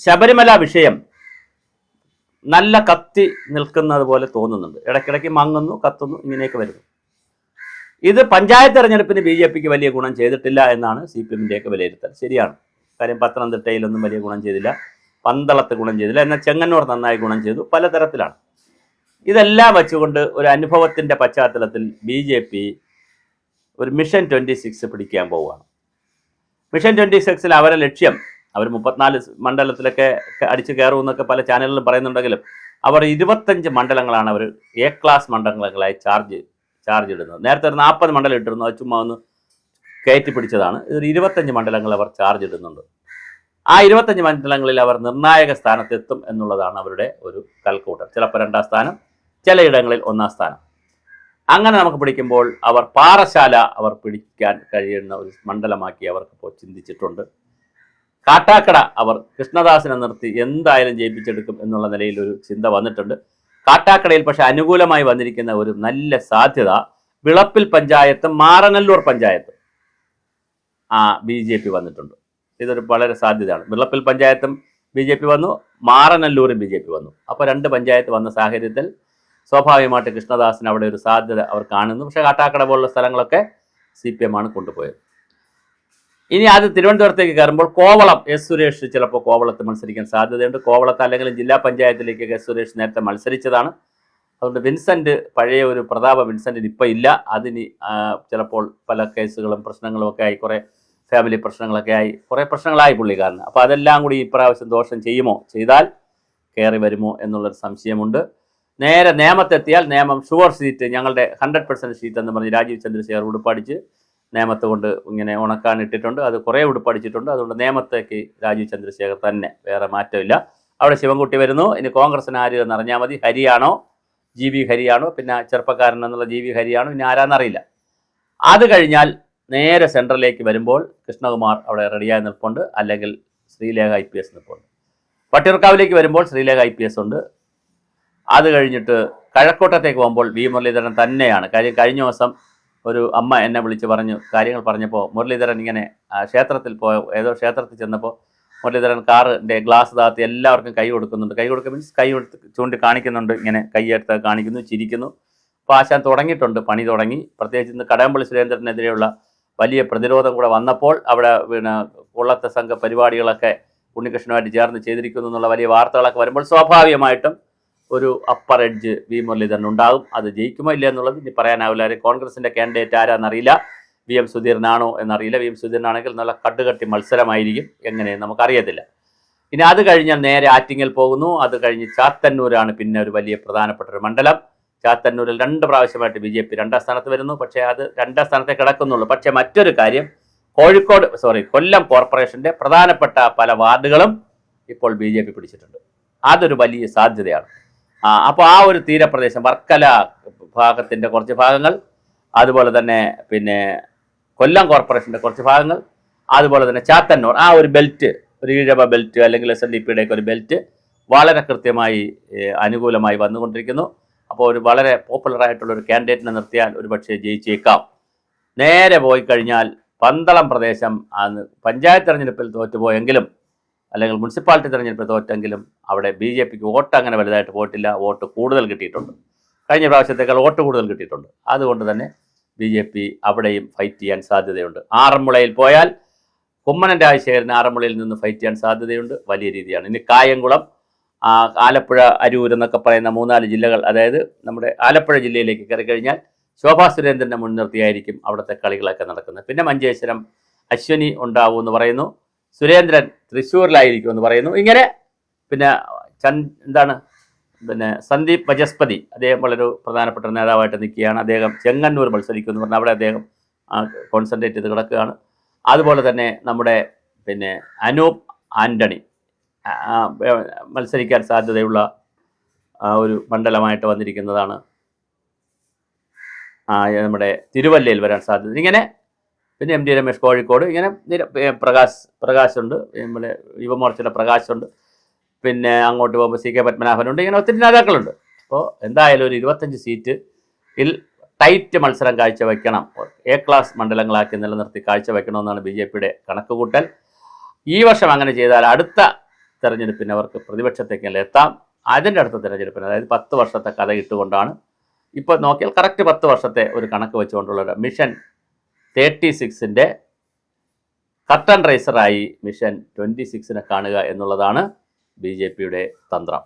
ശബരിമല വിഷയം നല്ല കത്തി നിൽക്കുന്നത് പോലെ തോന്നുന്നുണ്ട്. ഇടയ്ക്കിടയ്ക്ക് മങ്ങുന്നു കത്തുന്നു ഇങ്ങനെയൊക്കെ വരുന്നു. ഇത് പഞ്ചായത്ത് തെരഞ്ഞെടുപ്പിന് ബി ജെ പിക്ക് വലിയ ഗുണം ചെയ്തിട്ടില്ല എന്നാണ് സി പി എമ്മിന്റെയൊക്കെ വിലയിരുത്തൽ. ശരിയാണ്. കാര്യം പത്തനംതിട്ടയിലൊന്നും വലിയ ഗുണം ചെയ്തില്ല. പന്തളത്ത് ഗുണം ചെയ്തില്ല. എന്നാൽ ചെങ്ങന്നൂർ നന്നായി ഗുണം ചെയ്തു. പലതരത്തിലാണ്. ഇതെല്ലാം വെച്ചുകൊണ്ട് ഒരു അനുഭവത്തിന്റെ പശ്ചാത്തലത്തിൽ ബി ജെ പി ഒരു മിഷൻ ട്വന്റി സിക്സ് പിടിക്കാൻ പോവുകയാണ്. മിഷൻ ട്വന്റി സിക്സിൽ അവരെ ലക്ഷ്യം അവർ മുപ്പത്തിനാല് മണ്ഡലത്തിലൊക്കെ അടിച്ചു കയറുമെന്നൊക്കെ പല ചാനലുകളിലും പറയുന്നുണ്ടെങ്കിലും അവർ ഇരുപത്തഞ്ച് മണ്ഡലങ്ങളാണ് അവർ എ ക്ലാസ് മണ്ഡലങ്ങളായി ചാർജ് ചാർജ് ഇടുന്നത്. നേരത്തെ ഒരു നാൽപ്പത് മണ്ഡലം ഇട്ടിരുന്നു. അത് ചുമ്മാ ഒന്ന് കയറ്റി പിടിച്ചതാണ്. ഇതൊരു ഇരുപത്തഞ്ച് മണ്ഡലങ്ങൾ അവർ ചാർജ് ഇടുന്നുണ്ട്. ആ ഇരുപത്തഞ്ച് മണ്ഡലങ്ങളിൽ അവർ നിർണായക സ്ഥാനത്തെത്തും എന്നുള്ളതാണ് അവരുടെ ഒരു കൽക്കൂട്ടർ ചിലപ്പോൾ രണ്ടാം സ്ഥാനം ചിലയിടങ്ങളിൽ ഒന്നാം സ്ഥാനം. അങ്ങനെ നമുക്ക് പിടിക്കുമ്പോൾ അവർ പാറശാല അവർ പിടിക്കാൻ കഴിയുന്ന ഒരു മണ്ഡലമാക്കി അവർക്ക് അവർക്കിപ്പോൾ ചിന്തിച്ചിട്ടുണ്ട്. കാട്ടാക്കട അവർ കൃഷ്ണദാസിനെ നിർത്തി എന്തായാലും ജയിപ്പിച്ചെടുക്കും എന്നുള്ള നിലയിൽ ഒരു ചിന്ത വന്നിട്ടുണ്ട്. കാട്ടാക്കടയിൽ പക്ഷെ അനുകൂലമായി വന്നിരിക്കുന്ന ഒരു നല്ല സാധ്യത വിളപ്പിൽ പഞ്ചായത്ത് മാറനല്ലൂർ പഞ്ചായത്ത്. ആ ബി ജെ പി വന്നിട്ടുണ്ട്. ഇതൊരു വളരെ സാധ്യതയാണ്. വിളപ്പിൽ പഞ്ചായത്തും ബി ജെ പി വന്നു മാറനല്ലൂരും ബി ജെ പി വന്നു. അപ്പോൾ രണ്ട് പഞ്ചായത്ത് വന്ന സാഹചര്യത്തിൽ സ്വാഭാവികമായിട്ട് കൃഷ്ണദാസിന് അവിടെ ഒരു സാധ്യത അവർ കാണുന്നു. പക്ഷേ കാട്ടാക്കട പോലുള്ള സ്ഥലങ്ങളൊക്കെ സി പി എം ആണ് കൊണ്ടുപോയത്. ഇനി അത് തിരുവനന്തപുരത്തേക്ക് കയറുമ്പോൾ കോവളം എസ് സുരേഷ് ചിലപ്പോൾ കോവളത്ത് മത്സരിക്കാൻ സാധ്യതയുണ്ട്. കോവളത്ത് അല്ലെങ്കിൽ ജില്ലാ പഞ്ചായത്തിലേക്കൊക്കെ എസ് സുരേഷ് നേരത്തെ മത്സരിച്ചതാണ്. അതുകൊണ്ട് വിൻസെന്റ് പഴയ ഒരു പ്രതാപ വിൻസെന്റിന് ഇപ്പം ഇല്ല. അതിന് ചിലപ്പോൾ പല കേസുകളും പ്രശ്നങ്ങളും ഒക്കെ ആയി കുറേ ഫാമിലി പ്രശ്നങ്ങളൊക്കെ ആയി കുറേ പ്രശ്നങ്ങളായി പുള്ളിക്കാരന്. അപ്പോൾ അതെല്ലാം കൂടി ഇപ്രാവശ്യം ദോഷം ചെയ്യുമോ? ചെയ്താൽ കയറി വരുമോ എന്നുള്ളൊരു സംശയമുണ്ട്. നേരെ നേമത്തെത്തിയാൽ നിയമം ഷുവർ സീറ്റ് ഞങ്ങളുടെ ഹൺഡ്രഡ് പെർസെന്റ് സീറ്റ് എന്ന് പറഞ്ഞ് രാജീവ് ചന്ദ്രശേഖർ ഉടുപ്പടിച്ച് നേമത്ത് കൊണ്ട് ഇങ്ങനെ ഉണക്കാൻ ഇട്ടിട്ടുണ്ട് അത് കുറേ ഉടുപ്പടിച്ചിട്ടുണ്ട് അതുകൊണ്ട് നേമത്തേക്ക് രാജീവ് ചന്ദ്രശേഖർ തന്നെ വേറെ മാറ്റമില്ല. അവിടെ ശിവൻകുട്ടി വരുന്നു. ഇനി കോൺഗ്രസിന് ആര് എന്ന് അറിഞ്ഞാൽ മതി. ഹരിയാണോ? ജി വി ഹരിയാണോ? പിന്നെ ചെറുപ്പക്കാരൻ എന്നുള്ള ജി വി ഹരിയാണോ? ഇനി ആരാന്നറിയില്ല അത് കഴിഞ്ഞാൽ നേരെ സെൻട്രലിലേക്ക് വരുമ്പോൾ കൃഷ്ണകുമാർ അവിടെ റെഡിയായി നിൽപ്പുണ്ട്. അല്ലെങ്കിൽ ശ്രീലേഖ ഐ പി എസ് നിൽപ്പുണ്ട്. വട്ടിയൂർക്കാവിലേക്ക് വരുമ്പോൾ ശ്രീലേഖ ഐ പി എസ് ഉണ്ട്. അത് കഴിഞ്ഞിട്ട് കഴക്കൂട്ടത്തേക്ക് പോകുമ്പോൾ വി മുരളീധരൻ തന്നെയാണ്. കാര്യം കഴിഞ്ഞ ദിവസം ഒരു അമ്മ എന്നെ വിളിച്ച് പറഞ്ഞു കാര്യങ്ങൾ പറഞ്ഞപ്പോൾ മുരളീധരൻ ഇങ്ങനെ ക്ഷേത്രത്തിൽ പോയ ഏതോ ക്ഷേത്രത്തിൽ ചെന്നപ്പോൾ മുരളീധരൻ കാറിന്റെ ഗ്ലാസ് താത്തി എല്ലാവർക്കും കൈ കൊടുക്കുന്നുണ്ട്. കൈ കൊടുക്കുക മീൻസ് കൈ കൊടുത്ത് ചൂണ്ടി കാണിക്കുന്നുണ്ട് ഇങ്ങനെ കൈയെടുത്ത് കാണിക്കുന്നു ചിരിക്കുന്നു. അപ്പോൾ ആശാൻ തുടങ്ങിയിട്ടുണ്ട് പണി തുടങ്ങി. പ്രത്യേകിച്ച് ഇന്ന് കടകംപള്ളി സുരേന്ദ്രനെതിരെയുള്ള വലിയ പ്രതിരോധം കൂടെ വന്നപ്പോൾ അവിടെ പിന്നെ കൊള്ളത്തെ സംഘ പരിപാടികളൊക്കെ ഉണ്ണികൃഷ്ണനുമായിട്ട് ചേർന്ന് ചെയ്തിരിക്കുന്നു എന്നുള്ള വലിയ വാർത്തകളൊക്കെ വരുമ്പോൾ സ്വാഭാവികമായിട്ടും ഒരു അപ്പർ എഡ്ജ് വി മുരളീധരൻ ഉണ്ടാകും. അത് ജയിക്കുമോ ഇല്ല എന്നുള്ളത് ഇനി പറയാനാവില്ല. കോൺഗ്രസിന്റെ കാൻഡിഡേറ്റ് ആരാന്നറിയില്ല. വി എം സുധീരനാണോ എന്നറിയില്ല. വി എം സുധീരനാണെങ്കിൽ നല്ല കട്ടുകട്ടി മത്സരമായിരിക്കും. എങ്ങനെ നമുക്കറിയത്തില്ല. ഇനി അത് കഴിഞ്ഞാൽ നേരെ ആറ്റിങ്ങൽ പോകുന്നു. അത് കഴിഞ്ഞ് ചാത്തന്നൂരാണ് പിന്നെ ഒരു വലിയ പ്രധാനപ്പെട്ട ഒരു മണ്ഡലം. ചാത്തന്നൂരിൽ രണ്ട് പ്രാവശ്യമായിട്ട് ബി ജെ പി രണ്ടാം സ്ഥാനത്ത് വരുന്നു. പക്ഷേ അത് രണ്ടാം സ്ഥാനത്തെ കിടക്കുന്നുള്ളൂ. പക്ഷേ മറ്റൊരു കാര്യം കോഴിക്കോട് സോറി കൊല്ലം കോർപ്പറേഷന്റെ പ്രധാനപ്പെട്ട പല വാർഡുകളും ഇപ്പോൾ ബി ജെ പി പിടിച്ചിട്ടുണ്ട്. അതൊരു വലിയ സാധ്യതയാണ്. അപ്പോൾ ആ ഒരു തീരപ്രദേശം വർക്കല ഭാഗത്തിന്റെ കുറച്ച് ഭാഗങ്ങൾ അതുപോലെ തന്നെ പിന്നെ കൊല്ലം കോർപ്പറേഷന്റെ കുറച്ച് ഭാഗങ്ങൾ അതുപോലെ തന്നെ ചാത്തന്നൂർ ആ ഒരു ബെൽറ്റ് ഒരു ഈഴവ ബെൽറ്റ് അല്ലെങ്കിൽ എസ് എൻ ഡി പിയുടെ ഒക്കെ ഒരു ബെൽറ്റ് വളരെ കൃത്യമായി അനുകൂലമായി വന്നുകൊണ്ടിരിക്കുന്നു. അപ്പോൾ ഒരു വളരെ പോപ്പുലറായിട്ടുള്ള ഒരു കാൻഡിഡേറ്റിനെ നിർത്തിയാൽ ഒരു പക്ഷേ ജയിച്ചേക്കാം. നേരെ പോയി കഴിഞ്ഞാൽ പന്തളം പ്രദേശം പഞ്ചായത്ത് തെരഞ്ഞെടുപ്പിൽ തോറ്റുപോയെങ്കിലും അല്ലെങ്കിൽ മുനിസിപ്പാലിറ്റി തെരഞ്ഞെടുപ്പിൽ തോറ്റെങ്കിലും അവിടെ ബി ജെ പിക്ക് വോട്ട് അങ്ങനെ വലുതായിട്ട് പോയിട്ടില്ല വോട്ട് കൂടുതൽ കിട്ടിയിട്ടുണ്ട്. കഴിഞ്ഞ പ്രാവശ്യത്തേക്കാൾ വോട്ട് കൂടുതൽ കിട്ടിയിട്ടുണ്ട്. അതുകൊണ്ട് തന്നെ ബി ജെ പി അവിടെയും ഫൈറ്റ് ചെയ്യാൻ സാധ്യതയുണ്ട്. ആറന്മുളയിൽ പോയാൽ കുമ്മനം രാജശേഖരന് ആറന്മുളയിൽ നിന്ന് ഫൈറ്റ് ചെയ്യാൻ സാധ്യതയുണ്ട്. വലിയ രീതിയാണ്. ഇനി കായംകുളം ആലപ്പുഴ അരൂർ എന്നൊക്കെ പറയുന്ന മൂന്നാൽ ജില്ലകൾ അതായത് നമ്മുടെ ആലപ്പുഴ ജില്ലയിലേക്ക് കയറി കഴിഞ്ഞാൽ ശോഭാ സുരേന്ദ്രനെ മുൻനിർത്തിയായിരിക്കും അവിടുത്തെ കളികളൊക്കെ നടക്കുന്നത്. പിന്നെ മഞ്ചേശ്വരം അശ്വനി ഉണ്ടാവും എന്ന് പറയുന്നു. സുരേന്ദ്രൻ തൃശ്ശൂരിലായിരിക്കും എന്ന് പറയുന്നു. ഇങ്ങനെ പിന്നെ എന്താണ് പിന്നെ സന്ദീപ് വജസ്പതി അദ്ദേഹം വളരെ പ്രധാനപ്പെട്ട നേതാവായിട്ട് നിൽക്കുകയാണ്. അദ്ദേഹം ചെങ്ങന്നൂർ മത്സരിക്കും എന്ന് പറഞ്ഞാൽ അവിടെ അദ്ദേഹം കോൺസെൻട്രേറ്റ് ചെയ്ത് കിടക്കുകയാണ്. അതുപോലെ തന്നെ നമ്മുടെ പിന്നെ അനൂപ് ആന്റണി ആ, ആ, മത്സരിക്കാൻ സാധ്യതയുള്ള ഒരു മണ്ഡലമായിട്ട് വന്നിരിക്കുന്നതാണ്. നമ്മുടെ തിരുവല്ലയിൽ വരാൻ സാധ്യത. ഇങ്ങനെ പിന്നെ എം ഡി രമേശ് കോഴിക്കോട്. ഇങ്ങനെ നിര പ്രകാശ് പ്രകാശുണ്ട്. നമ്മുടെ യുവമോർച്ചയുടെ പ്രകാശുണ്ട്. പിന്നെ അങ്ങോട്ട് പോകുമ്പോൾ സി കെ പത്മനാഭനുണ്ട്. ഇങ്ങനെ ഒത്തിരി നേതാക്കളുണ്ട്. അപ്പോൾ എന്തായാലും ഒരു ഇരുപത്തഞ്ച് സീറ്റ് ഇൽ ടൈറ്റ് മത്സരം കാഴ്ചവെക്കണം. എ ക്ലാസ് മണ്ഡലങ്ങളാക്കി നിലനിർത്തി കാഴ്ചവെക്കണമെന്നാണ് ബി ജെ പിയുടെ കണക്കുകൂട്ടൽ. ഈ വർഷം അങ്ങനെ ചെയ്താൽ അടുത്ത തെരഞ്ഞെടുപ്പിന് അവർക്ക് പ്രതിപക്ഷത്തേക്കല്ല എത്താം. അതിന്റെ അടുത്ത തെരഞ്ഞെടുപ്പിന് അതായത് പത്ത് വർഷത്തെ കഥ ഇട്ടുകൊണ്ടാണ്. ഇപ്പോൾ നോക്കിയാൽ കറക്റ്റ് പത്ത് വർഷത്തെ ഒരു കണക്ക് വെച്ചുകൊണ്ടുള്ള മിഷൻ തേർട്ടി സിക്സിന്റെ കട്ടൺ റൈസറായി മിഷൻ ട്വന്റി സിക്സിനെ കാണുക എന്നുള്ളതാണ് ബി ജെ പിയുടെ തന്ത്രം.